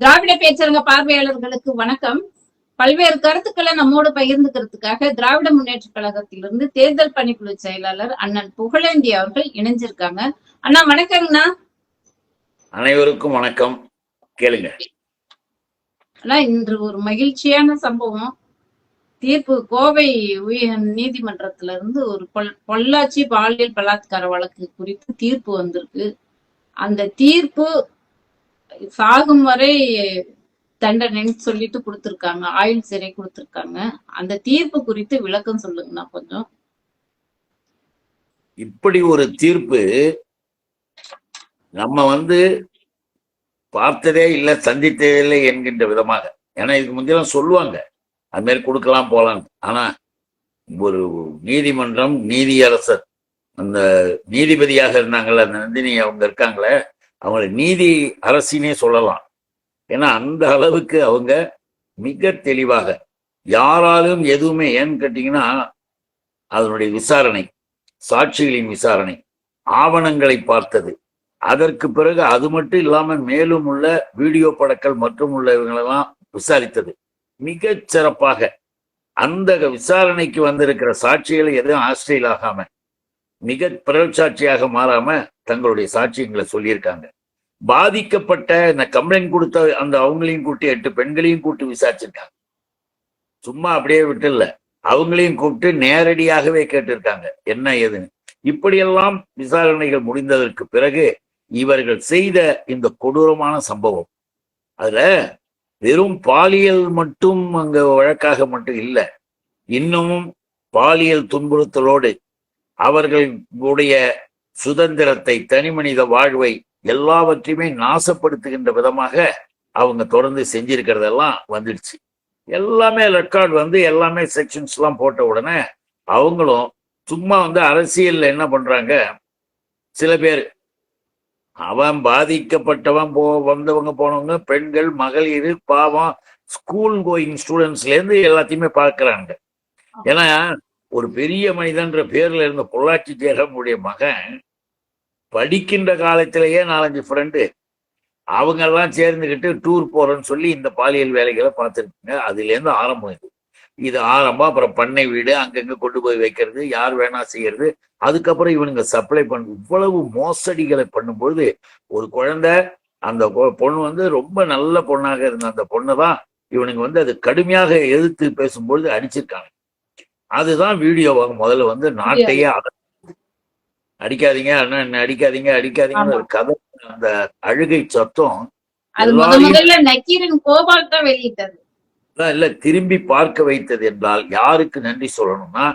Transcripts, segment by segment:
திராவிட பேச்சரங்க பார்வையாளர்களுக்கு வணக்கம். பல்வேறு கருத்துக்களை நம்மோடு பகிர்ந்துக்கிறதுக்காக திராவிட முன்னேற்ற கழகத்திலிருந்து தேர்தல் பணிக்குழு செயலாளர் அண்ணன் புகழேந்தி அவர்கள் இணைஞ்சிருக்காங்க. அண்ணா வணக்கங்கண்ணா. அனைவருக்கும் வணக்கம். கேளுங்க. அண்ணா இன்று ஒரு மகிழ்ச்சியான சம்பவம். தீர்ப்பு கோவை உயர் நீதிமன்றத்துல இருந்து ஒரு பொள்ளாச்சி பாலியல் பலாத்கார வழக்கு குறித்து தீர்ப்பு வந்திருக்கு. அந்த தீர்ப்பு சாகும் வரை தண்டனைன்னு சொல்லிட்டு கொடுத்துருக்காங்க ஆயுள் சிறை கொடுத்துருக்காங்க. அந்த தீர்ப்பு குறித்து விளக்கம் சொல்லுங்கண்ணா கொஞ்சம். இப்படி ஒரு தீர்ப்பு நம்ம வந்து பார்த்ததே இல்லை சந்தித்ததே இல்லை என்கின்ற விதமாக. ஏன்னா இதுக்கு முந்தையெல்லாம் சொல்லுவாங்க அது மாதிரி கொடுக்கலாம் போலாம் ஆனா ஒரு நீதிமன்றம் நீதியரசர் அந்த நீதிபதியாக இருந்தாங்கல்ல அந்த நந்தினி அவங்க இருக்காங்களே அவங்கள நீதி அரசினே சொல்லலாம். ஏன்னா அந்த அளவுக்கு அவங்க மிக தெளிவாக யாராலும் எதுவுமே ஏன்னு கேட்டீங்கன்னா அதனுடைய விசாரணை சாட்சிகளின் விசாரணை ஆவணங்களை பார்த்தது. அதற்கு பிறகு அது மட்டும் இல்லாமல் மேலும் உள்ள வீடியோ படங்கள் மற்றும் உள்ள இவங்களெல்லாம் விசாரித்தது. மிகச் சிறப்பாக அந்த விசாரணைக்கு வந்திருக்கிற சாட்சிகளை எதுவும் ஆஸ்திரேல் ஆகாம மிக பிறல் சாட்சியாக மாறாம தங்களுடைய சாட்சியங்களை சொல்லியிருக்காங்க. பாதிக்கப்பட்ட இந்த கம்ப்ளைண்ட் கொடுத்த அந்த அவங்களையும் கூட்டி எட்டு பெண்களையும் கூட்டி விசாரிச்சிருக்காங்க. சும்மா அப்படியே விட்டுல அவங்களையும் கூப்பிட்டு நேரடியாகவே கேட்டிருக்காங்க. என்ன ஏதுன்னு. இப்படியெல்லாம் விசாரணைகள் முடிந்ததற்கு பிறகு இவர்கள் செய்த இந்த கொடூரமான சம்பவம். அதுல வெறும் பாலியல் மட்டும் அங்க வழக்காக மட்டும் இல்லை. இன்னமும் பாலியல் துன்புறுத்தலோடு அவர்களுடைய சுதந்திரத்தை தனிமனித வாழ்வை எல்லாவற்றையுமே நாசப்படுத்துகின்ற விதமாக அவங்க தொடர்ந்து செஞ்சிருக்கிறதெல்லாம் வந்துடுச்சு. எல்லாமே ரெக்கார்ட் வந்து எல்லாமே செக்ஷன்ஸ் எல்லாம் போட்ட உடனே அவங்களும் சும்மா வந்து அரசியல்ல என்ன பண்றாங்க? சில பேர் அவன் பாதிக்கப்பட்டவன் போ வந்தவங்க போனவங்க பெண்கள் மகளிர் பாவம் ஸ்கூல் கோயிங் ஸ்டூடெண்ட்ஸ்ல இருந்து எல்லாத்தையுமே பார்க்குறாங்க. ஏன்னா ஒரு பெரிய மனிதன்ற பேர்ல இருந்த பொள்ளாச்சி ஜெயராமுடைய மகன் படிக்கின்ற காலத்திலேயே நாலஞ்சு ஃப்ரெண்டு அவங்க எல்லாம் சேர்ந்துக்கிட்டு டூர் போறோம்னு சொல்லி இந்த பாலியல் வேலைகளை பார்த்துருக்குங்க. அதுல இருந்து ஆரம்பம் இது. இது ஆரம்பம் அப்புறம் பண்ணை வீடு அங்கங்க கொண்டு போய் வைக்கிறது யார் வேணா செய்யறது. அதுக்கப்புறம் இவனுங்க சப்ளை பண்ண இவ்வளவு மோசடிகளை பண்ணும்பொழுது ஒரு குழந்தை அந்த பொண்ணு வந்து ரொம்ப நல்ல பொண்ணாக இருந்த அந்த பொண்ணை தான் இவனுங்க வந்து அது கடுமையாக எதிர்த்து பேசும்பொழுது அடிச்சிருக்காங்க. அதுதான் வீடியோவாக முதல்ல வந்து நாட்டையே அடிக்காதீங்க அண்ணன் என்ன அடிக்காதீங்க அடிக்காதீங்கன்னு ஒரு கதை அந்த அழுகை சத்தம் இல்ல திரும்பி பார்க்க வைத்தது என்றால் யாருக்கு நன்றி சொல்லணும்னா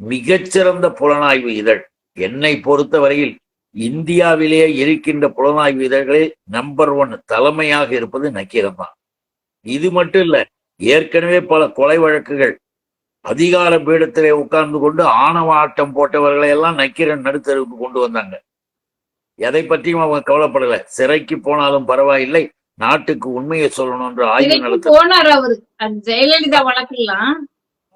மிகச்சிறந்த புலனாய்வு இதழ். என்னை பொறுத்தவரையில் இந்தியாவிலேயே இருக்கின்ற புலனாய்வு இதழ்களில் நம்பர் ஒன் தலைமையாக இருப்பது நக்கீரன் தான். இது மட்டும் இல்ல ஏற்கனவே பல கொலை வழக்குகள் அதிகார பீடத்திலே உட்கார்ந்து கொண்டு ஆணவ ஆட்டம் போட்டவர்களை எல்லாம் நக்கீரன் நடுத்தருவுக்கு கொண்டு வந்தாங்க. எதை பற்றியும் அவங்க கவலைப்படல. சிறைக்கு போனாலும் பரவாயில்லை. நாட்டுக்கு உண்மையை சொல்லணும்ன்ற ஆய்வு நடத்த ஜெயலலிதா வழக்கெல்லாம்.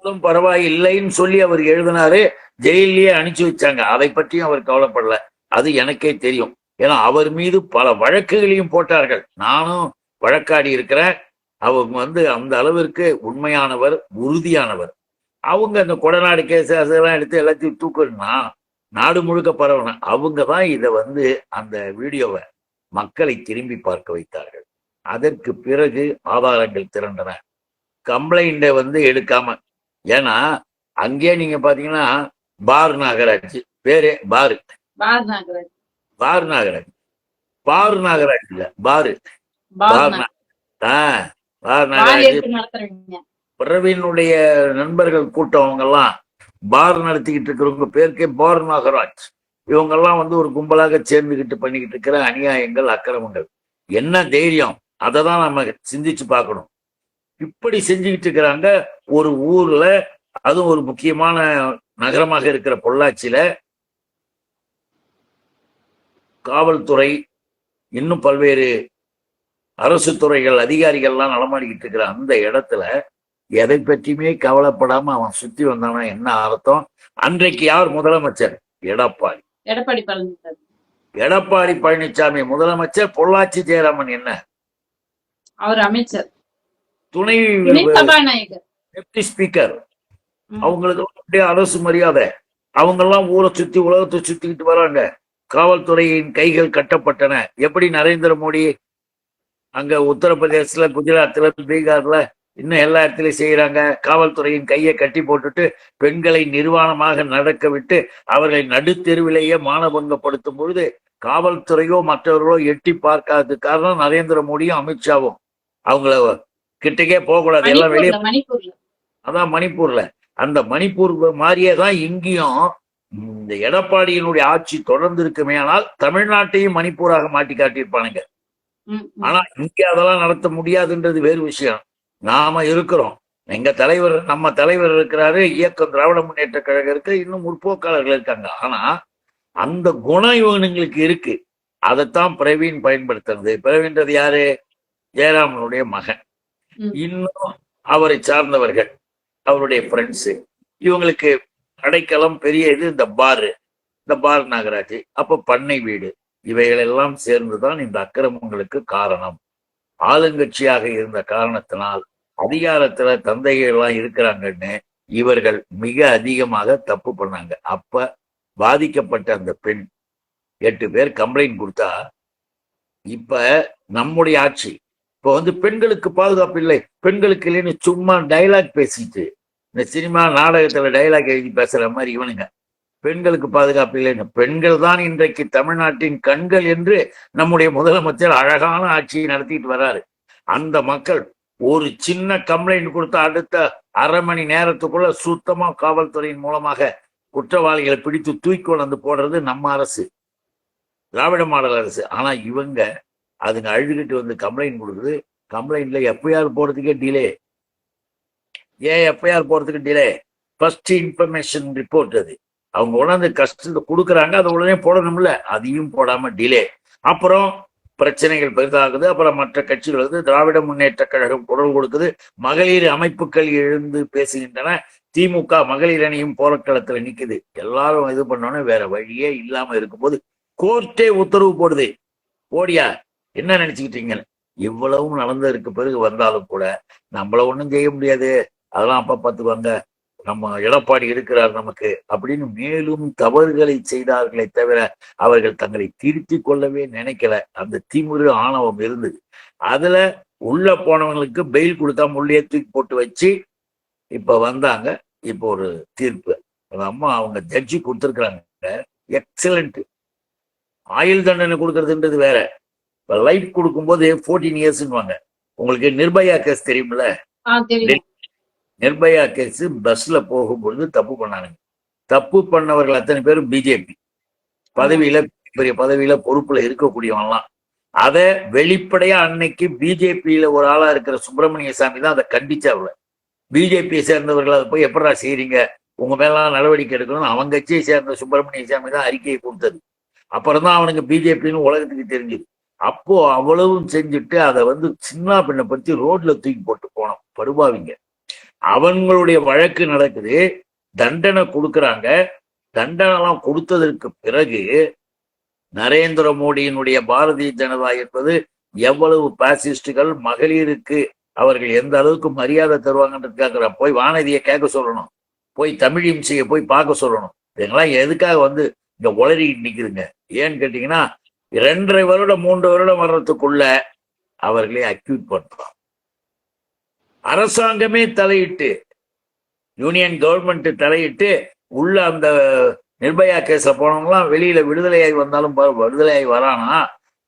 பரவாயில்லைன்னு சொல்லி அவர் எழுதினாரு. ஜெயிலே அனுப்பிச்சு வச்சாங்க. அதை பற்றியும் அவர் கவலைப்படல. அது எனக்கே தெரியும். ஏன்னா அவர் மீது பல வழக்குகளையும் போட்டார்கள். நானும் வழக்காடி இருக்கிறேன். அவங்க வந்து அந்த அளவிற்கு உண்மையானவர் உறுதியானவர். அவங்க அந்த கொடநாடு கேஸ் அதெல்லாம் எடுத்து எல்லாத்தையும் தூக்கணும்னா நாடு முழுக்க பரவணும் அவங்க தான் இதை வந்து அந்த வீடியோவை மக்களை திரும்பி பார்க்க வைத்தார்கள். அதற்கு பிறகு ஆதாரங்கள் திரண்டன. கம்ப்ளைண்ட்டை வந்து எடுக்காம ஏன்னா அங்கேயே நீங்க பாத்தீங்கன்னா பார் நாகராஜ் பேரே பாரு. பார் நாகராஜ். பார் நாகராஜ். இல்ல பார். பார் நாகராஜ். நா- பிரவீனுடைய நண்பர்கள் கூட்டம் அவங்க எல்லாம் பார் நடத்திக்கிட்டு இருக்கிறவங்க பேருக்கே பார் நாகராஜ். இவங்கெல்லாம் வந்து ஒரு கும்பலாக சேர்ந்துக்கிட்டு பண்ணிக்கிட்டு இருக்கிற அநியாயங்கள் அக்கிரமங்கள். என்ன தைரியம்? அதை தான் நம்ம சிந்திச்சு பார்க்கணும். இப்படி செஞ்சுக்கிட்டு இருக்கிறாங்க ஒரு ஊர்ல அதுவும் ஒரு முக்கியமான நகரமாக இருக்கிற பொள்ளாச்சியில. காவல்துறை இன்னும் பல்வேறு அரசு துறைகள் அதிகாரிகள்லாம் நடமாடிக்கிட்டு இருக்கிற அந்த இடத்துல எதை பற்றியுமே கவலைப்படாம அவன் சுத்தி வந்தானா என்ன அர்த்தம்? அன்றைக்கு யார் முதலமைச்சர்? எடப்பாடி. எடப்பாடி பழனிசாமி. எடப்பாடி பழனிசாமி முதலமைச்சர் பொள்ளாச்சி ஜெயராமன் என்ன? அவர் அமைச்சர். துணை டெப்டி ஸ்பீக்கர். அவங்களுக்கு அப்படியே அரசு மரியாதை. அவங்க எல்லாம் ஊரை சுத்தி உலகத்தை சுத்திக்கிட்டு வராங்க. காவல்துறையின் கைகள் கட்டப்பட்டன. எப்படி நரேந்திர மோடி அங்க உத்தரப்பிரதேசத்துல குஜராத்ல பீகார்ல இன்னும் எல்லா இடத்துலயும் செய்யறாங்க. காவல்துறையின் கையை கட்டி போட்டுட்டு பெண்களை நிர்வாணமாக நடக்க விட்டு அவர்களை நடுத்தெருவிலேயே மானபங்கப்படுத்தும் பொழுது காவல்துறையோ மற்றவர்களோ எட்டி பார்க்காதது காரணம் நரேந்திர மோடியும் அமித்ஷாவும். அவங்கள கிட்டக்கே போகக்கூடாது. எல்லாம் வெளியே அதான் மணிப்பூர்ல. அந்த மணிப்பூர் மாதிரியே தான் இங்கேயும் இந்த எடப்பாடியினுடைய ஆட்சி தொடர்ந்து இருக்குமே ஆனால் தமிழ்நாட்டையும் மணிப்பூராக மாட்டி காட்டியிருப்பானுங்க. ஆனா இங்க அதெல்லாம் நடத்த முடியாதுன்றது வேறு விஷயம். நாம இருக்கிறோம். எங்க தலைவர் நம்ம தலைவர் இருக்கிறாரு இயக்கம் திராவிட முன்னேற்ற கழகம் இருக்கு இன்னும் முற்போக்காளர்கள் இருக்காங்க. ஆனா அந்த குணம் இவனுங்களுக்கு இருக்கு. அதைத்தான் பிரவீன் பயன்படுத்துறது. பிரவீன்றது யாரு? ஜெயராமனுடைய மகன். இன்னும் அவரை சார்ந்தவர்கள் அவருடைய ஃப்ரெண்ட்ஸ் இவங்களுக்கு அடைக்கலம் பெரிய இது இந்த பாரு. இந்த பார் நாகராஜ். அப்ப பண்ணை வீடு. இவைகளெல்லாம் சேர்ந்துதான் இந்த அக்கிரமங்களுக்கு காரணம். ஆளுங்கட்சியாக இருந்த காரணத்தினால் அதிகாரத்துல தந்தைகள் எல்லாம் இருக்கிறாங்கன்னு இவர்கள் மிக அதிகமாக தப்பு பண்ணாங்க. அப்ப பாதிக்கப்பட்ட அந்த பெண் எட்டு பேர் கம்ப்ளைண்ட் கொடுத்தா இப்ப நம்முடைய ஆட்சி இப்ப வந்து பெண்களுக்கு பாதுகாப்பு இல்லை பெண்களுக்கு இல்லைன்னு சும்மா டைலாக் பேசிட்டு இந்த சினிமா நாடகத்துல டைலாக் எழுதி பேசுற மாதிரி இவனுங்க. பெண்களுக்கு பாதுகாப்பு இல்லைன்னு பெண்கள் தான் இன்றைக்கு தமிழ்நாட்டின் கண்கள் என்று நம்முடைய முதலமைச்சர் அழகான ஆட்சியை நடத்திட்டு வர்றாரு அந்த மக்கள் ஒரு சின்ன கம்ப்ளைண்ட் கொடுத்த அடுத்த அரை மணி நேரத்துக்குள்ள சுத்தமா காவல்துறையின் மூலமாக குற்றவாளிகளை பிடித்து தூக்கி கொண்டு போடுறது நம்ம அரசு. திராவிட மாடல் அரசு. ஆனா இவங்க அதுங்க அழுதுகிட்டு வந்து கம்ப்ளைண்ட் கொடுக்குது. கம்ப்ளைண்ட்ல எஃப்ஐஆர் போடுறதுக்கே டிலே ஏன் எஃப்ஐஆர் போடுறதுக்கு டிலே ஃபர்ஸ்ட் இன்ஃபர்மேஷன் ரிப்போர்ட் அது. அவங்க உணர்ந்து கஷ்டத்தை கொடுக்குறாங்க அதை உடனே போடணும்ல. அதையும் போடாம டிலே அப்புறம் பிரச்சனைகள் பெரிதாகுது. அப்புறம் மற்ற கட்சிகள் வந்து திராவிட முன்னேற்ற கழகம் குரல் கொடுக்குது. மகளிர் அமைப்புகள் எழுந்து பேசுகின்றன. திமுக மகளிர் அணியும் போராட்டத்துல நிக்குது. எல்லாரும் இது பண்ணோன்னே வேற வழியே இல்லாம இருக்கும்போது கோர்ட்டே உத்தரவு போடுது. ஓடியா என்ன நினைச்சுக்கிட்டீங்க? இவ்வளவும் நடந்ததற்கு பிறகு வந்தாலும் கூட நம்மள ஒன்றும் செய்ய முடியாது. அதெல்லாம் அப்ப பார்த்துக்குவாங்க நம்ம எடப்பாடி இருக்கிறார் நமக்கு அப்படின்னு மேலும் தவறுகளை செய்தார்களே தவிர அவர்கள் தங்களை திருத்தி கொள்ளவே நினைக்கல. அந்த திமிரு ஆணவம் இருந்தது. அதுல உள்ள போனவங்களுக்கு பெயில் கொடுத்தா முள்ளையே தூக்கி போட்டு வச்சு இப்ப வந்தாங்க. இப்போ ஒரு தீர்ப்பு. அந்த அம்மா அவங்க ஜட்ஜி கொடுத்துருக்குறாங்க. எக்ஸலண்ட் ஆயுள் தண்டனை கொடுக்கறதுன்றது வேற. இப்ப லைஃப் கொடுக்கும்போது ஃபோர்டீன் இயர்ஸ்னுவாங்க உங்களுக்கு நிர்பயா கேஸ் தெரியுமில்ல நிர்பயா கேஸ் பஸ்ல போகும்பொழுது தப்பு பண்ணானுங்க. தப்பு பண்ணவர்கள் அத்தனை பேரும் பிஜேபி பதவியில பெரிய பதவியில பொறுப்புல இருக்கக்கூடியவன்லாம். அத வெளிப்படையா அன்னைக்கு பிஜேபியில ஒரு ஆளா இருக்கிற சுப்பிரமணிய சாமி தான் அதை கண்டிச்சாவுல பிஜேபியை சேர்ந்தவர்கள் அதை போய் எப்படா செய்யறீங்க உங்க மேலாம் நடவடிக்கை எடுக்கணும் அவங்க கட்சியை சேர்ந்த சுப்பிரமணிய சாமி தான் அறிக்கையை கொடுத்தது. அப்புறம் தான் அவனுக்கு பிஜேபின்னு உலகத்துக்கு தெரிஞ்சுது. அப்போ அவ்வளவும் செஞ்சுட்டு அதை வந்து சின்ன பின்ன பத்தி ரோட்ல தூக்கி போட்டு போனோம். படுபாவிங்க. அவங்களுடைய வழக்கு நடக்குது தண்டனை கொடுக்குறாங்க. தண்டனைலாம் கொடுத்ததற்கு பிறகு நரேந்திர மோடியினுடைய பாரதிய ஜனதா என்பது எவ்வளவு பாசிஸ்டுகள் மகளிருக்கு அவர்கள் எந்த அளவுக்கு மரியாதை தருவாங்கன்றதுக்காக போய் வானதியை கேட்க சொல்லணும். போய் தமிழ் இம்சையை போய் பார்க்க சொல்லணும். இதெல்லாம் எதுக்காக வந்து இங்க உளறிக்கிட்டு நிற்கிதுங்க ஏன்னு கேட்டீங்கன்னா இரண்டரை வருடம் மூன்று வருடம் வர்றதுக்குள்ள அவர்களே அக்யூட் பண்றோம். அரசாங்கமே தலையிட்டு யூனியன் கவர்மெண்ட் தலையிட்டு உள்ள அந்த நிர்பயா கேஸ்ல போனவங்களாம் வெளியில விடுதலையாகி வந்தாலும் விடுதலையாகி வரானா?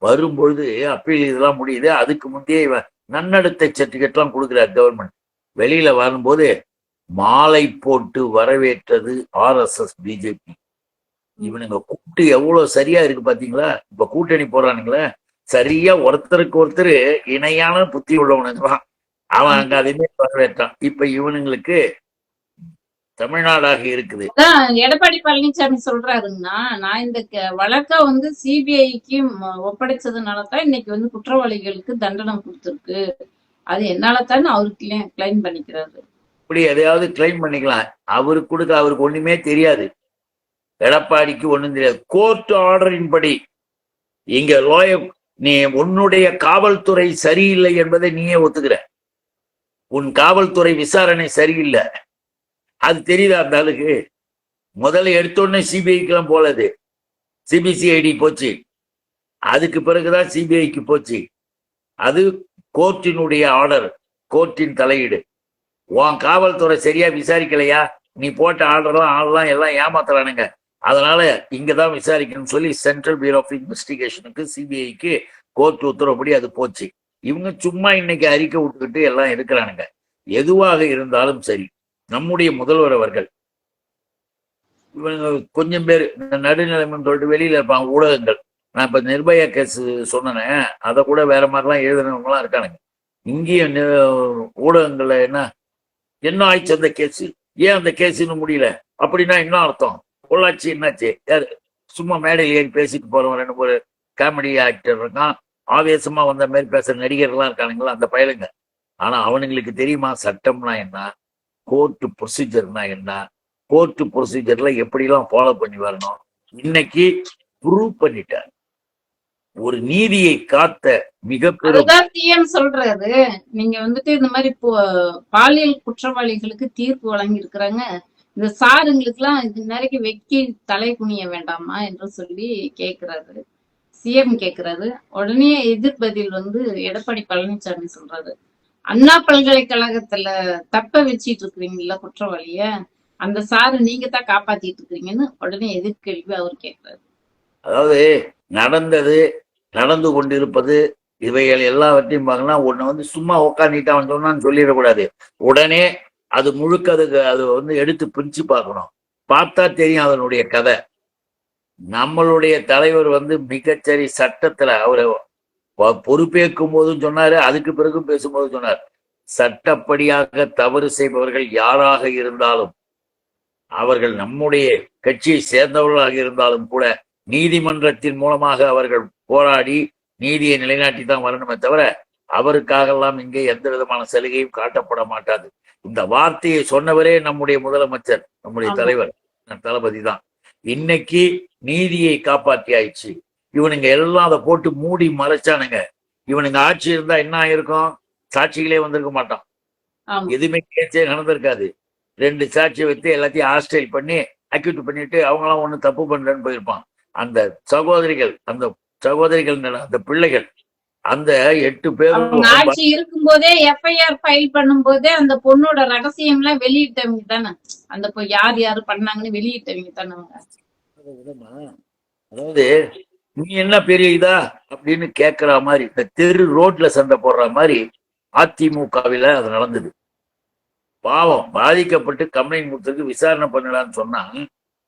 வரும்பொழுது அப்பீல் இதெல்லாம் முடியுது. அதுக்கு முந்தைய நன்னடத்தை சர்டிஃபிகேட்லாம் கொடுக்குறார் கவர்மெண்ட் வெளியில வரும்போது மாலை போட்டு வரவேற்றது ஆர்எஸ்எஸ் பிஜேபி இவனுங்க கூட்டு எவ்வளவு சரியா இருக்கு பாத்தீங்களா? இப்ப கூட்டணி போறானுங்களே சரியா ஒருத்தருக்கு ஒருத்தர் இணையான புத்தி உள்ளவனுங்களாம். அவன் அங்க அதுமே வரவேற்றான். இப்ப இவனுங்களுக்கு தமிழ்நாடாக இருக்குது. எடப்பாடி பழனிசாமி சொல்றாருங்கன்னா நான் இந்த வழக்க வந்து சிபிஐக்கு ஒப்படைச்சதுனால தான் இன்னைக்கு வந்து குற்றவாளிகளுக்கு தண்டனை கொடுத்துருக்கு. அது என்னால தான் அவருக்கு கிளைம் பண்ணிக்கிறாரு. இப்படி எதையாவது கிளைம் பண்ணிக்கலாம். அவருக்கு கொடுக்க அவருக்கு ஒண்ணுமே தெரியாது. எடப்பாடிக்கு ஒண்ணும் தெரியாது. கோர்ட் ஆர்டரின் படி இங்க லோயர் நீ உன்னுடைய காவல்துறை சரியில்லை என்பதை நீயே ஒத்துக்கிற. உன் காவல்துறை விசாரணை சரியில்லை. அது தெரியுதா அந்த ஆளுக்கு? முதல்ல எடுத்தோடனே சிபிஐக்கெல்லாம் போலது சிபிசிஐடி போச்சு. அதுக்கு பிறகுதான் சிபிஐக்கு போச்சு. அது கோர்ட்டினுடைய ஆர்டர் கோர்ட்டின் தலையீடு. உன் காவல்துறை சரியா விசாரிக்கலையா? நீ போட்ட ஆர்டர்லாம் ஆள்லாம் எல்லாம் ஏமாத்துறானுங்க. அதனால இங்கதான் விசாரிக்கணும்னு சொல்லி சென்ட்ரல் பியூரோ ஆஃப் இன்வெஸ்டிகேஷனுக்கு சிபிஐக்கு கோர்ட் உத்தரவுப்படி அது போச்சு. இவங்க சும்மா இன்னைக்கு அறிக்கை விட்டுக்கிட்டு எல்லாம் இருக்கிறானுங்க. எதுவாக இருந்தாலும் சரி நம்முடைய முதல்வர் அவர்கள் இவங்க கொஞ்சம் பேர் இந்த நடுநிலைமைன்னு சொல்லிட்டு வெளியில இருப்பாங்க ஊடகங்கள். நான் இப்ப நிர்பயா கேஸ் சொன்னேன் அதை கூட வேற மாதிரிலாம் எழுதுனவங்களாம் இருக்கானுங்க. இங்கேயும் ஊடகங்கள்ல என்ன என்ன ஆயிடுச்சு அந்த கேஸ் ஏன் அந்த கேஸுன்னு முடியல? அப்படின்னா என்ன அர்த்தம்? பொள்ளாச்சி என்னாச்சு? யார்? சும்மா மேடையில் ஏறி பேசிட்டு போறவன் ரெண்டு ஒரு காமெடி ஆக்டர் இருக்கான். ஆவேசமா வந்த மாதிரி பேசுற நடிகர்கள்லாம் இருக்கானுங்களா? அந்த பயலுங்க. ஆனா அவனுங்களுக்கு தெரியுமா? சட்டம்னா என்ன? கோர்ட்டு ப்ரொசீஜர்னா என்ன? கோர்ட்டு ப்ரொசீஜர்ல எப்படிலாம் ஃபாலோ பண்ணி வரணும்? இன்னைக்கு ப்ரூவ் பண்ணிட்டார். ஒரு நீதியை காத்த மிக பெரும் சொல்றாரு. நீங்க வந்துட்டு இந்த மாதிரி இப்போ பாலியல் குற்றவாளிகளுக்கு தீர்ப்பு வழங்கி இருக்கிறாங்க இந்த சாருங்களுக்கு எல்லாம் இது நிறைய வெக்கி தலை குனிய வேண்டாமா என்று சொல்லி கேக்குறாரு. சிஎம் கேக்குறாரு. உடனே எதிர்பதில் வந்து எடப்பாடி பழனிசாமி சொல்றாரு. அண்ணா பல்கலைக்கழகத்துல தப்ப வச்சிட்டு இருக்கிறீங்கல்ல குற்றவாளிய? அந்த சாரு நீங்க தான் காப்பாத்திட்டு இருக்கிறீங்கன்னு உடனே எதிர்கேள்வி அவர் கேட்கிறாரு அதாவது நடந்தது நடந்து கொண்டிருப்பது இவைகள் எல்லாவற்றையும் பார்க்கலாம் ஒண்ணு வந்து சும்மா உட்காந்துட்டு அவன் சொன்னான்னு சொல்லிடக்கூடாது. உடனே அது முழுக்க அதுக்கு அது வந்து எடுத்து பிரிச்சு பார்க்கணும். பார்த்தா தெரியும் அதனுடைய கதை. நம்மளுடைய தலைவர் வந்து மிகச்சரி சட்டத்துல அவரை பொறுப்பேற்கும் போதும் சொன்னாரு அதுக்கு பிறகும் பேசும்போது சொன்னார். சட்டப்படியாக தவறு செய்பவர்கள் யாராக இருந்தாலும் அவர்கள் நம்முடைய கட்சியை சேர்ந்தவர்களாக இருந்தாலும் கூட நீதிமன்றத்தின் மூலமாக அவர்கள் போராடி நீதியை நிலைநாட்டி தான் வரணுமே தவிர அவருக்காகலாம் இங்கே எந்த விதமான சலுகையும் காட்டப்பட மாட்டாது. இந்த வார்த்தையை சொன்னவரே நம்முடைய முதலமைச்சர் நம்முடைய. தலைவர் தளபதி தான். இன்னைக்கு நீதியை காப்பாற்றி ஆயிடுச்சு இவனுங்க எல்லாம் அதை போட்டு மூடி மறைச்சானுங்க. இவனுங்க ஆட்சி இருந்தா என்ன ஆயிருக்கும்? சாட்சிகளே வந்திருக்க மாட்டான். எதுவுமே கேஸே நடந்திருக்காது. ரெண்டு சாட்சியை வைத்து எல்லாத்தையும் ஹாஸ்டைல் பண்ணி அக்யூட் பண்ணிட்டு அவங்களாம் ஒண்ணும் தப்பு பண்றேன்னு போயிருப்பான். அந்த சகோதரிகள் அந்த சகோதரிகள் அந்த பிள்ளைகள் அந்த எட்டு பேரும் ஆட்சி இருக்கும்போதே எஃப்ஐஆர் ஃபைல் பண்ணும்போதே அந்த பொண்ணோட ரகசியம் எல்லாம் வெளியிட்டவங்க தானே. அந்த யார் யாரு பண்ணாங்கன்னு வெளியிட்டவங்க தானே விதமா, அதாவது நீ என்ன பெரிய இதா? அப்படின்னு கேக்குற மாதிரி இந்த தெரு ரோட்ல சண்டை போடுற மாதிரி அதிமுகவில அது நடந்தது. பாவம் பாதிக்கப்பட்டு கம்ப்ளைண்ட் கொடுத்துருக்கு விசாரணை பண்ணலாம்னு சொன்னா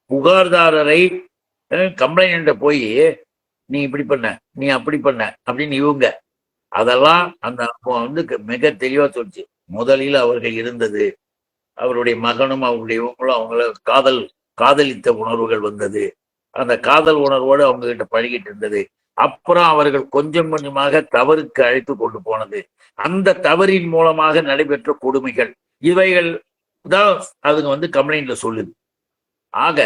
புகார்தாரரை கம்ப்ளைண்ட் போய் நீ இப்படி பண்ண நீ அப்படி பண்ண அப்படின்னு இவங்க. அதெல்லாம் அந்த அப்போ வந்து க- மிக தெளிவா சொல்லிச்சு. முதலில் அவர்கள் இருந்தது. அவருடைய மகனும் அவருடைய இவங்களும் அவங்கள காதல் காதலித்த உணர்வுகள் வந்தது. அந்த காதல் உணர்வோடு அவங்க கிட்ட பழகிட்டு இருந்தது. அப்புறம் அவர்கள் கொஞ்சம் கொஞ்சமாக தவறுக்கு அழைத்து கொண்டு போனது. அந்த தவறின் மூலமாக நடைபெற்ற கொடுமைகள். இவைகள் தான் அதுங்க வந்து கம்ப்ளைண்ட்ல சொல்லுது. ஆக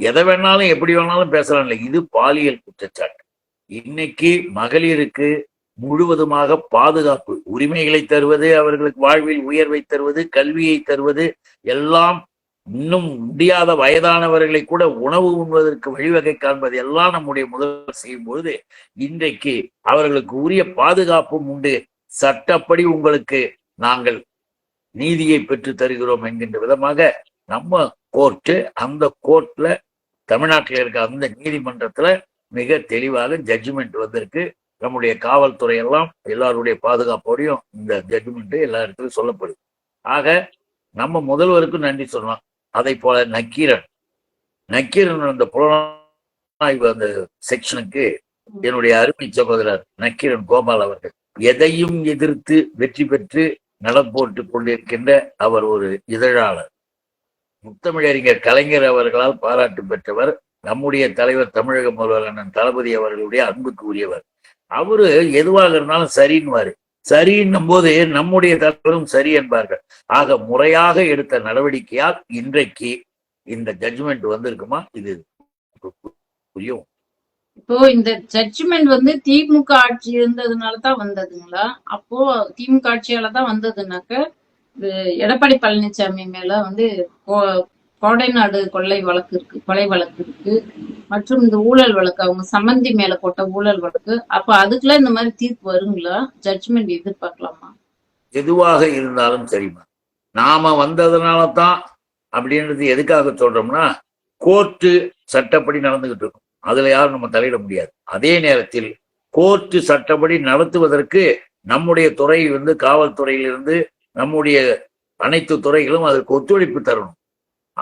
எதை வேணாலும் எப்படி வேணாலும் பேசலாம் இல்லை. இது பாலியல் குற்றச்சாட்டு. இன்னைக்கு மகளிருக்கு முழுவதுமாக பாதுகாப்பு உரிமைகளை தருவது அவர்களுக்கு வாழ்வில் உயர்வை தருவது கல்வியை தருவது எல்லாம் இன்னும் முடியாத வயதானவர்களை கூட உணவு உண்பதற்கு வழிவகை காண்பது எல்லாம் நம்முடைய முதல்வர் செய்யும் பொழுது இன்றைக்கு அவர்களுக்கு உரிய பாதுகாப்பும் உண்டு. சட்டப்படி உங்களுக்கு நாங்கள் நீதியை பெற்று தருகிறோம் என்கின்ற விதமாக நம்ம கோர்ட்டு அந்த கோர்ட்ல தமிழ்நாட்டில் இருக்க அந்த நீதிமன்றத்துல மிக தெளிவாக ஜட்ஜ்மெண்ட் வந்திருக்கு. நம்முடைய காவல்துறை எல்லாம் எல்லாருடைய பாதுகாப்போடையும் இந்த ஜட்ஜ்மெண்ட் எல்லா இடத்துலையும் சொல்லப்படுது. ஆக நம்ம முதல்வருக்கும் நன்றி சொல்லலாம். அதை போல நக்கீரன். நக்கீரன் அந்த புலனாய்வு அந்த செக்ஷனுக்கு என்னுடைய அருமை சகோதரர் நக்கீரன் கோபால் அவர்கள். எதையும் எதிர்த்து வெற்றி பெற்று நலம் போட்டுக் கொண்டிருக்கின்ற அவர் ஒரு இதழாளர். முத்தமிழறிஞர் கலைஞர் அவர்களால் பாராட்டு பெற்றவர் நம்முடைய தலைவர் தமிழக முதல்வர் அண்ணன் தளபதி அவர்களுடைய அன்புக்கு உரியவர் அவரு எதுவாக இருந்தாலும் சரின்னுவாரு. சரின்னும் போது நம்முடைய தலைவரும் சரி என்பார்கள். ஆக முறையாக எடுத்த நடவடிக்கையால் இன்றைக்கு இந்த ஜட்ஜ்மெண்ட் வந்திருக்குமா? இது புரியும். இப்போ இந்த ஜட்ஜ்மெண்ட் வந்து திமுக ஆட்சி இருந்ததுனால தான் வந்ததுங்களா? அப்போ திமுக ஆட்சியால தான் வந்ததுனாக்க எடப்பாடி பழனிசாமி மேல வந்து கோடைநாடு கொள்ளை வழக்கு இருக்கு கொலை வழக்கு இருக்கு. மற்றும் இந்த ஊழல் வழக்கு அவங்க சம்மந்தி மேல போட்ட ஊழல் வழக்கு. அப்ப அதுக்கெல்லாம் இந்த மாதிரி தீர்ப்பு வருங்களா? ஜட்ஜ்மெண்ட் எதிர்பார்க்கலாமா? எதுவாக இருந்தாலும் சரிம்மா. நாம வந்ததுனால தான் அப்படின்றது எதுக்காக சொல்றோம்னா கோர்ட்டு சட்டப்படி நடந்துகிட்டு இருக்கும். அதுல யாரும் நம்ம தலையிட முடியாது. அதே நேரத்தில் கோர்ட்டு சட்டப்படி நடத்துவதற்கு நம்முடைய துறை வந்து காவல்துறையிலிருந்து நம்முடைய அனைத்து துறைகளும் அதற்கு ஒத்துழைப்பு தரணும்.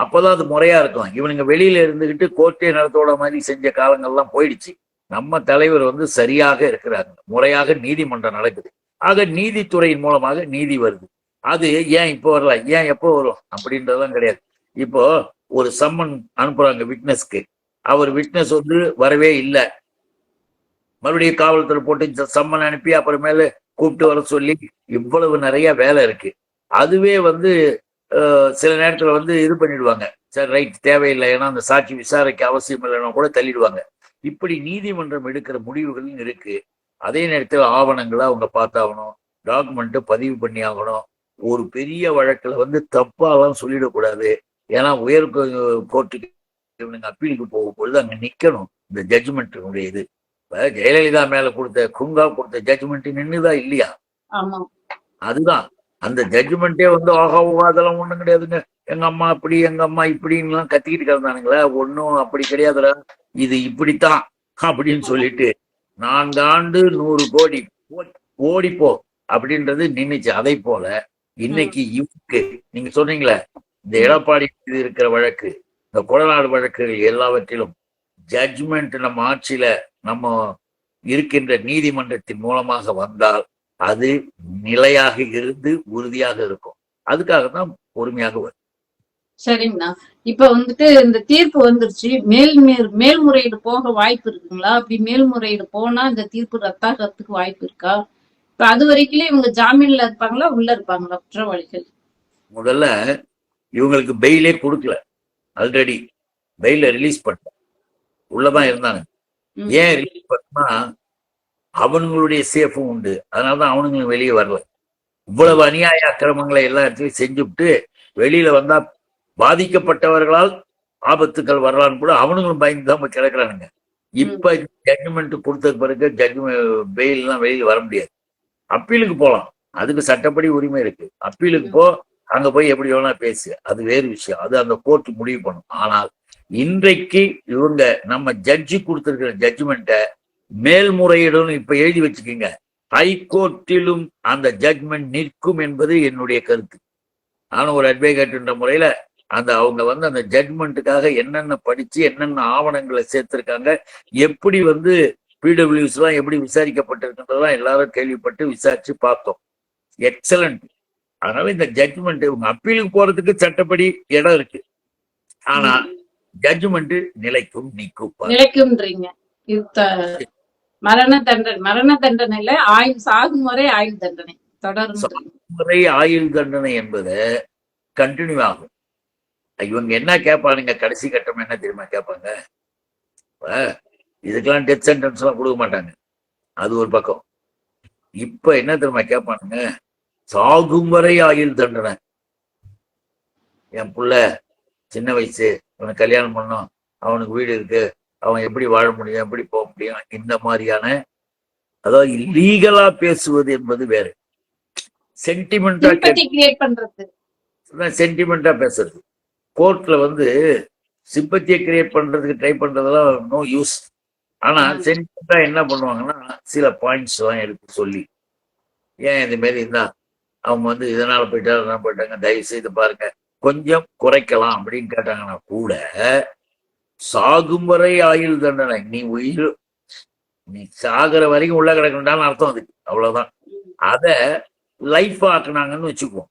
அப்போதான் அது முறையா இருக்கும். இவனுங்க வெளியில இருந்துகிட்டு கோர்ட்டே நடத்தோட மாதிரி செஞ்ச காலங்கள்லாம் போயிடுச்சு. நம்ம தலைவர் வந்து சரியாக இருக்கிறாங்க. முறையாக நீதிமன்றம் நடக்குது. ஆக நீதித்துறையின் மூலமாக நீதி வருது. அது ஏன் இப்போ வரல? ஏன் எப்போ வரும்? அப்படின்றதெல்லாம் கிடையாது. இப்போ ஒரு சம்மன் அனுப்புறாங்க விட்னஸ்க்கு. அவர் விட்னஸ் வந்து வரவே இல்லை. மறுபடியும் காவல்துறை போட்டு சம்மன் அனுப்பி அப்புறமேல கூப்பிட்டு வர சொல்லி இவ்வளவு நிறைய வேலை இருக்கு. அதுவே வந்து சில நேரத்துல வந்து இது பண்ணிடுவாங்க. சரி ரைட் தேவையில்லை. ஏன்னா அந்த சாட்சி விசாரிக்க அவசியம் இல்லைன்னா கூட தள்ளிடுவாங்க. இப்படி நீதிமன்றம் எடுக்கிற முடிவுகளும் இருக்கு. அதே நேரத்தில் ஆவணங்களை அவங்க பார்த்தாகணும். டாக்குமெண்ட் பதிவு பண்ணி ஆகணும் ஒரு பெரிய வழக்குல வந்து தப்பாலாம் சொல்லிடக்கூடாது. ஏன்னா உயர் கோர்ட்டுக்கு இவனுங்க அப்பீலுக்கு போகும்பொழுது அங்க நிக்கணும். இந்த ஜட்ஜ்மெண்ட்டினுடைய இது. இப்ப ஜெயலலிதா மேல கொடுத்த குங்கா கொடுத்த ஜட்ஜ்மெண்ட் நின்னுதா இல்லையா? அதுதான். அந்த ஜட்ஜ்மெண்ட்டே வந்து ஆகா ஓஹா அதெல்லாம் ஒன்றும் கிடையாதுங்க. எங்க அம்மா இப்படி எங்க அம்மா இப்படின்லாம் கத்திக்கிட்டு கிடந்தானுங்களே ஒன்றும் அப்படி கிடையாதுடா. இது இப்படித்தான் அப்படின்னு சொல்லிட்டு நான்காண்டு நூறு கோடி ஓடிப்போ அப்படின்றது நின்னுச்சு. அதை போல இன்னைக்கு இவருக்கு நீங்க சொன்னீங்களே இந்த எடப்பாடி மீது இருக்கிற வழக்கு இந்த கொடநாடு வழக்குகள் எல்லாவற்றிலும் ஜட்ஜ்மெண்ட் நம்ம ஆட்சியில நம்ம இருக்கின்ற நீதிமன்றத்தின் மூலமாக வந்தால் அது நிலையாக இருந்து உறுதியாக இருக்கும். அதுக்காக தான் பொறுமையாக வரும். சரிங்கண்ணா. இப்ப வந்துட்டு இந்த தீர்ப்பு வந்துருச்சு. மேல் மேல்- மேல்முறையீடு போக வாய்ப்பு இருக்குங்களா? அப்படி மேல்முறையீடு போனா இந்த தீர்ப்பு ரத்தாகிறதுக்கு வாய்ப்பு இருக்கா? இப்ப அது வரைக்கும் இவங்க ஜாமீன்ல இருப்பாங்களா? உள்ள இருப்பாங்களா? குற்றவாளிகள் முதல்ல இவங்களுக்கு பெயிலே கொடுக்கல. ஆல்ரெடி பெயில ரிலீஸ் பண்ண உள்ளதான் இருந்தாங்க. ஏன் ரிலீஸ் பண்ணா அவனுங்களுடைய சேஃபும் உண்டு. அதனாலதான் அவனுங்களும் வெளியே வரல. இவ்வளவு அநியாய அக்கிரமங்களை எல்லா இடத்துலயும் செஞ்சுவிட்டு வெளியில வந்தா பாதிக்கப்பட்டவர்களால் ஆபத்துக்கள் வரலான்னு கூட அவனுங்களும் பயந்து தான் கிடக்குறானுங்க. இப்ப ஜட்ஜ்மெண்ட் கொடுத்த பிறகு ஜட்ஜ்மெண்ட் பெயில் எல்லாம் வெளியில வர முடியாது. அப்பீலுக்கு போலாம். அதுக்கு சட்டப்படி உரிமை இருக்கு. அப்பீலுக்கு போ அங்க போய் எப்படி வேணா பேசு. அது வேறு விஷயம். அது அந்த கோர்ட் முடிவு பண்ணும். ஆனால் இன்றைக்கு இவங்க நம்ம ஜட்ஜி கொடுத்திருக்கிற ஜட்ஜ்மெண்ட்டை மேல்முறையீடுன்னு இப்ப எழுதி வச்சுக்கோங்க. ஹைகோர்ட்டிலும் அந்த ஜட்ஜ்மெண்ட் நிற்கும் என்பது என்னுடைய கருத்து. நானும் ஒரு அட்வொகேட்ன்ற முறையில அந்த அவங்க வந்து அந்த ஜட்மெண்ட்டுக்காக என்னென்ன படிச்சு என்னென்ன ஆவணங்களை சேர்த்திருக்காங்க எப்படி வந்து பிடபிள்யூஸ் எல்லாம் எப்படி விசாரிக்கப்பட்டிருக்கின்றதெல்லாம் எல்லாரும் கேள்விப்பட்டு விசாரிச்சு பார்த்தோம். எக்ஸலண்ட் அதனால இந்த ஜட்ஜ்மெண்ட் இவங்க அப்பீலுக்கு போறதுக்கு சட்டப்படி இடம் இருக்கு. ஆனா ஜட்ஜ்மெண்ட் நிலைக்கும் நிற்கும். நிலைக்கும்ன்றீங்க. மரண தண்டனை மரண தண்டனை இல்ல தண்டனையில ஆயுள் சாகும் வரை ஆயுள் தண்டனை தொடர்ந்து முறை ஆயுள் தண்டனை என்பது கண்டினியூ ஆகும். இவங்க என்ன கேட்பானுங்க கடைசி கட்டம் என்ன தெரியுமா கேட்பாங்க இதுக்கெல்லாம் டெத் சென்டென்ஸ் எல்லாம் கொடுக்க மாட்டாங்க. அது ஒரு பக்கம். இப்ப என்ன தெரியுமா கேட்பானுங்க சாகும் வரை ஆயுள் தண்டனை. என் புள்ள சின்ன வயசு அவனுக்கு கல்யாணம் பண்ணோம் அவனுக்கு வீடு இருக்கு அவன் எப்படி வாழ முடியும் எப்படி போக முடியும் இந்த மாதிரியான அதாவது லீகலா பேசுவது என்பது வேறு. சென்டிமெண்டா சென்டிமெண்டா பேசுறது. கோர்ட்ல வந்து சிம்பத்தியை கிரியேட் பண்றதுக்கு ட்ரை பண்றதெல்லாம் நோ யூஸ் ஆனா. சென்டிமெண்டா என்ன பண்ணுவாங்கன்னா சில பாயிண்ட்ஸ் எல்லாம் எடுத்து சொல்லி ஏன் இந்த மாதிரி இருந்தா அவங்க வந்து இதனால போயிட்டா அதனால போயிட்டாங்க தயவு செய்து பாருங்க கொஞ்சம் குறைக்கலாம் அப்படின்னு கேட்டாங்கன்னா கூட சாகும் வரை ஆயுள் தண்டனை. நீ உயிர் நீ சாகுற வரைக்கும் உள்ள கிடக்கணும்டான்னு அர்த்தம் அதுக்கு. அவ்வளவுதான். அத லைஃப் ஆக்குனாங்கன்னு வச்சுக்குவோம்.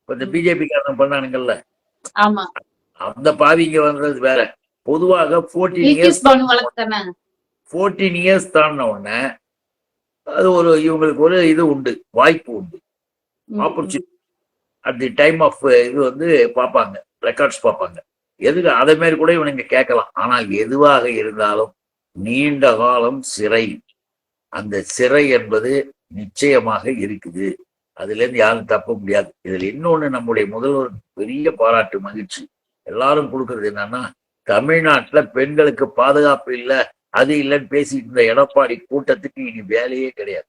இப்ப இந்த பிஜேபி காரன் பண்ணானுங்கல்ல. அந்த பாவிங்க வந்தது வேற. பொதுவாக ஃபோர்டீன் இயர்ஸ் ஃபோர்டீன் இயர்ஸ் தாண்டின உடனே அது ஒரு இவங்களுக்கு ஒரு இது உண்டு. வாய்ப்பு உண்டு. Opportunity at the time of இது வந்து பார்ப்பாங்க ரெக்கார்ட்ஸ் பார்ப்பாங்க எதுக்கு? அதே மாதிரி கூட இவனுங்க கேட்கலாம். ஆனால் எதுவாக இருந்தாலும் நீண்ட காலம் சிறை. அந்த சிறை என்பது நிச்சயமாக இருக்குது. அதுல இருந்து யாரும் தப்ப முடியாது. இதுல இன்னொன்னு நம்முடைய முதல்வர் பெரிய பாராட்டு மகிழ்ச்சி. எல்லாரும் கொடுக்கறது என்னன்னா தமிழ்நாட்டுல பெண்களுக்கு பாதுகாப்பு இல்ல அது இல்லைன்னு பேசிட்டு இருந்த எடப்பாடி கூட்டத்துக்கு இனி வேலையே கிடையாது.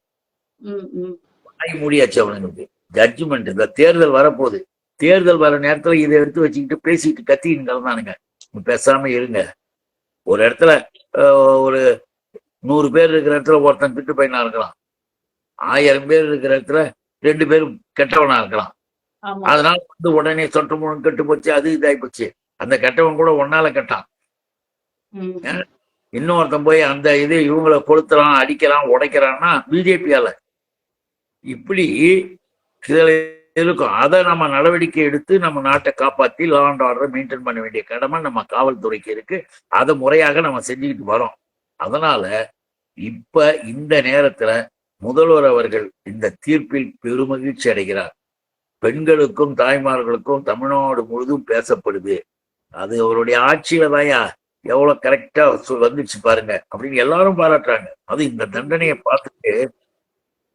மூடியாச்சு அவனுங்களுக்கு. ஜட்ஜ்மெண்ட் இந்த தேர்தல் வரப்போகுது. தேர்தல் வர நேரத்துல இதை எடுத்து வச்சுக்கிட்டு பேசிட்டு கத்தின்னு கிடந்தானுங்க பேசாம இருங்க. ஒரு இடத்துல ஒரு நூறு பேர் இருக்கிற இடத்துல ஒருத்தன் திட்டு பையனா இருக்கலாம். ஆயிரம் பேர் இருக்கிற இடத்துல ரெண்டு பேரும் கெட்டவனா இருக்கலாம். அதனால வந்து உடனே சொட்டு முழு கெட்டு போச்சு அது இதாகி போச்சு. அந்த கெட்டவன் கூட ஒன்னால கெட்டான். இன்னொருத்தன் போய் அந்த இது இவங்களை கொளுத்துறான் அடிக்கிறான் உடைக்கிறான்னா பிஜேபியால. இப்படி இதுல இருக்கும் அதை நம்ம நடவடிக்கை எடுத்து நம்ம நாட்டை காப்பாற்றி லா அண்ட் ஆர்டரை மெயின்டைன் பண்ண வேண்டிய கடமை நம்ம காவல்துறைக்கு இருக்கு. அதை முறையாக நம்ம செஞ்சுக்கிட்டு வரோம். அதனால இப்ப இந்த நேரத்துல முதல்வர் அவர்கள் இந்த தீர்ப்பில் பெருமகிழ்ச்சி அடைகிறார். பெண்களுக்கும் தாய்மார்களுக்கும் தமிழ்நாடு முழுதும் பேசப்படுது. அது அவருடைய ஆட்சியில தாயா எவ்வளவு கரெக்டா வந்துச்சு பாருங்க. அப்படின்னு எல்லாரும் பாராட்டுறாங்க. அது இந்த தண்டனையை பார்த்துட்டு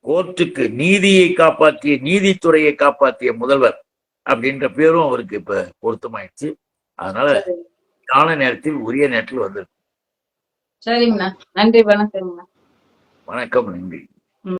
கோர்ட்டுக்கு நீதியை காப்பாற்றிய நீதித்துறையை காப்பாற்றிய முதல்வர் அப்படின்ற பேரும் அவருக்கு இப்ப பொருத்தமாயிடுச்சு. அதனால. கால நேரத்தில் உரிய நேரத்தில் வந்திருக்கு சரிங்கண்ணா. நன்றி வணக்கங்கண்ணா. வணக்கம் நன்றி.